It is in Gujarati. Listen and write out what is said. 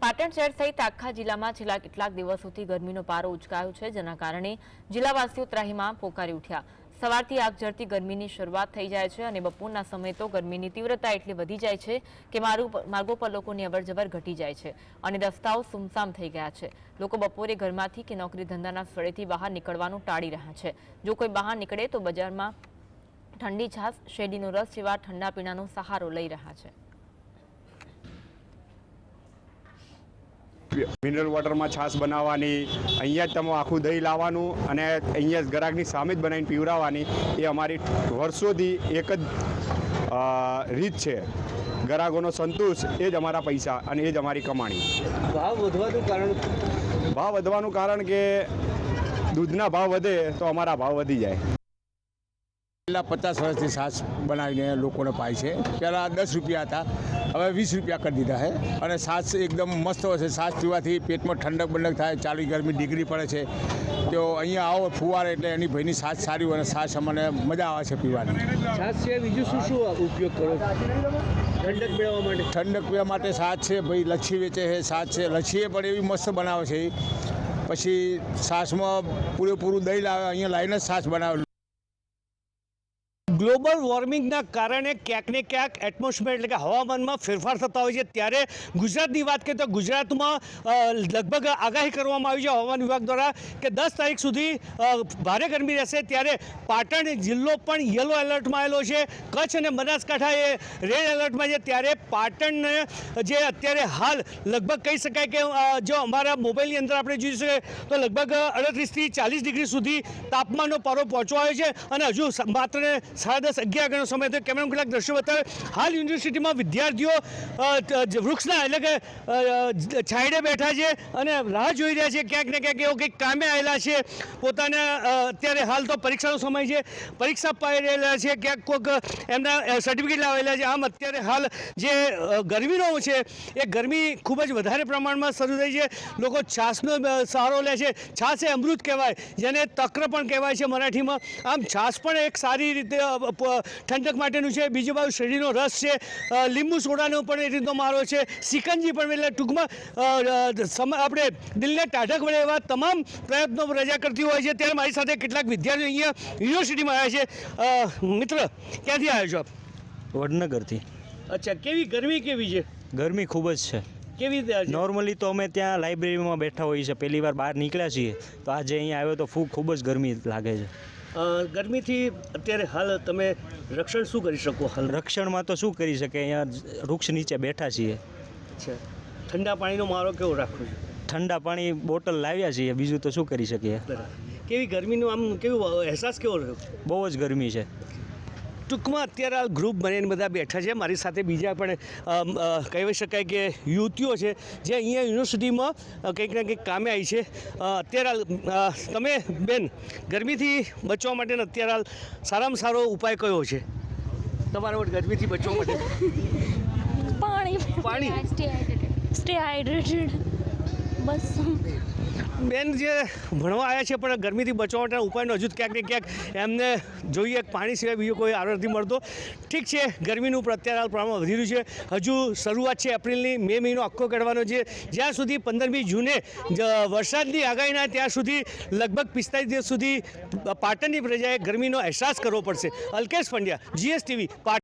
પાટણ શહેર સહિત આખા જિલ્લામાં છેલ્લા કેટલાક દિવસોથી ગરમીનો પારો ઉચકાયો છે, જેના કારણે જિલ્લાવાસીઓ ત્રાહીમાં પોકારી ઉઠ્યા. સવારથી આગ ઝરતી ગરમીની શરૂઆત થઈ જાય છે અને બપોરના સમયે તો ગરમીની તીવ્રતા એટલી વધી જાય છે કે માર્ગો પર- લોકોની અવરજવર ઘટી જાય છે અને રસ્તાઓ સુમસામ થઈ ગયા છે. લોકો બપોરે ઘરમાંથી કે નોકરી ધંધાના સ્થળેથી બહાર નીકળવાનું ટાળી રહ્યા છે. જો કોઈ બહાર નીકળે તો બજારમાં ઠંડી છાશ, શેરડીનો રસ જેવા ઠંડા પીણાનો સહારો લઈ રહ્યા છે. મિનરલ વોટરમાં છાશ બનાવવાની અહીંયા જ તમે આખું દહીં લાવવાનું અને અહીંયા જ ગ્રાહકની સામે જ બનાવીને પીવડાવવાની એ અમારી વર્ષોથી એક જ રીત છે. ગ્રાહકોનો સંતોષ એ જ અમારા પૈસા અને એ જ અમારી કમાણી. ભાવ વધવાનું કારણ ભાવ વધવાનું કારણ કે દૂધના ભાવ વધે તો અમારા ભાવ વધી જાય. છેલ્લા પચાસ વર્ષથી છાશ બનાવીને લોકોને પાય છે. પહેલાં દસ રૂપિયા હતા હવે વીસ રૂપિયા કરી દીધા છે. અને છાશ એકદમ મસ્ત હોય છે. છાશ પીવાથી પેટમાં ઠંડક બંડક થાય ચાલી ગરમી ડિગ્રી પડે છે. તો અહીંયા આવો ફુવારે એટલે એની ભાઈની છાશ સારી હોય અને છાશ અમને મજા આવે છે પીવાની. છાસ છે બીજું શું શું ઉપયોગ કરો? ઠંડક પીવા માટે? ઠંડક પીવા માટે છાશ છે ભાઈ લચ્છી વેચે છે છાશ છે. લચ્છી એ પણ એવી મસ્ત બનાવે છે. પછી છાશમાં પૂરેપૂરું દહીં લાવે અહીંયા લાવીને જ છાશ બનાવે. ગ્લોબલ વોર્મિંગના કારણે ક્યાંક ને ક્યાંક એટમોસ્ફિયર એટલે કે હવામાનમાં ફેરફાર થતા હોય છે. ત્યારે ગુજરાતની વાત કરીએ તો ગુજરાતમાં લગભગ આગાહી કરવામાં આવી છે હવામાન વિભાગ દ્વારા કે દસ તારીખ સુધી ભારે ગરમી રહેશે. ત્યારે પાટણ જિલ્લો પણ યલો એલર્ટમાં આવેલો છે. કચ્છ અને બનાસકાંઠા એ રેડ એલર્ટમાં છે. ત્યારે પાટણને જે અત્યારે હાલ લગભગ કહી શકાય કે જો અમારા મોબાઈલની અંદર આપણે જોઈ શકીએ તો લગભગ અડત્રીસથી ચાલીસ ડિગ્રી સુધી તાપમાનનો પારો પહોંચવા આવ્યો છે. અને હજુ માત્ર સાડા દસ અગિયાર સમય તો કેમેરા કેટલાક દ્રશ્યો બતાવે. હાલ યુનિવર્સિટીમાં વિદ્યાર્થીઓ વૃક્ષના એટલે કે છાંયડે બેઠા છે અને રાહ જોઈ રહ્યા છે ક્યાંક ને ક્યાંક એવો કંઈક કામે આવેલા છે. પોતાના અત્યારે હાલ તો પરીક્ષાનો સમય છે. પરીક્ષા પાઈ રહેલા છે. ક્યાંક કોઈક એમના સર્ટિફિકેટ લાવેલા છે. આમ અત્યારે હાલ જે ગરમીનો છે, એ ગરમી ખૂબ જ વધારે પ્રમાણમાં શરૂ થઈ છે. લોકો છાસનો સહારો લે છે. છાસ એ અમૃત કહેવાય. જેને તક્ર પણ કહેવાય છે મરાઠીમાં. આમ છાસ પણ એક સારી રીતે ઠંડક માટેનું છે બીજી બાજુ શેરડીનો રસ છે લીંબુ સોડાનો પણ એ રીતનો મારો છે સિકંજી પણ એટલે ટૂંકમાં આપણે દિલને ટાઢક વળે એવા તમામ પ્રયત્નો રજા કરતી હોય છે. ત્યારે મારી સાથે કેટલાક વિદ્યાર્થીઓ અહીંયા યુનિવર્સિટીમાં આવ્યા છે. મિત્ર ક્યાંથી આવ્યો છો આપ? વડનગરથી. અચ્છા કેવી ગરમી કેવી છે? ગરમી ખૂબ જ છે. કેવી રીતે નોર્મલી તો અમે ત્યાં લાઇબ્રેરીમાં બેઠા હોઈએ છીએ. પહેલી વાર બહાર નીકળ્યા છીએ. તો આજે અહીંયા આવ્યો તો ખૂબ ખૂબ જ ગરમી લાગે છે. ગરમીથી અત્યારે હાલ તમે રક્ષણ શું કરી શકો હાલ? રક્ષણમાં તો શું કરી શકે? અહીંયા વૃક્ષ નીચે બેઠા છીએ. છે ઠંડા પાણીનો મારો કેવો રાખવો ઠંડા પાણી બોટલ લાવ્યા છીએ. બીજું તો શું કરી શકીએ? કેવી ગરમીનો આમ કેવો અહેસાસ કેવો રહ્યો? બહુ જ ગરમી છે. ટૂંકમાં અત્યારે આ ગ્રુપ બનીને બધા બેઠા છે. મારી સાથે બીજા પણ કહેવાય કહી શકાય કે યુવતીઓ છે જે અહીંયા યુનિવર્સિટીમાં કંઈક ને કંઈક કામે આવી છે. અત્યારે તમે બેન ગરમીથી બચવા માટેનો અત્યારે હાલ સારામાં સારો ઉપાય કયો છે? તમારા ગરમીથી બચવા માટે. પાણી. પાણી? સ્ટે હાઇડ્રેટેડ બસ. બેન જે ભણવા આવ્યા છે, પણ ગરમીથી બચવા માટેના ઉપાયનો હજુ ક્યાંક ક્યાંક એમને જોઈએ પાણી સિવાય બીજો કોઈ આરો નથી મળતો. ઠીક છે, ગરમીનું પ્રત્યાર પ્રમાણ વધી રહ્યું છે. હજુ શરૂઆત છે એપ્રિલની, મે મહિનો આખો કાઢવાનો છે. જ્યાં સુધી પંદરમી જૂને વરસાદની આગાહી ના ત્યાં સુધી લગભગ પિસ્તાલીસ દિવસ સુધી પાટણની પ્રજાએ ગરમીનો અહેસાસ કરવો પડશે. અલ્કેશ પંડ્યા, જીએસટીવી, પાટણ.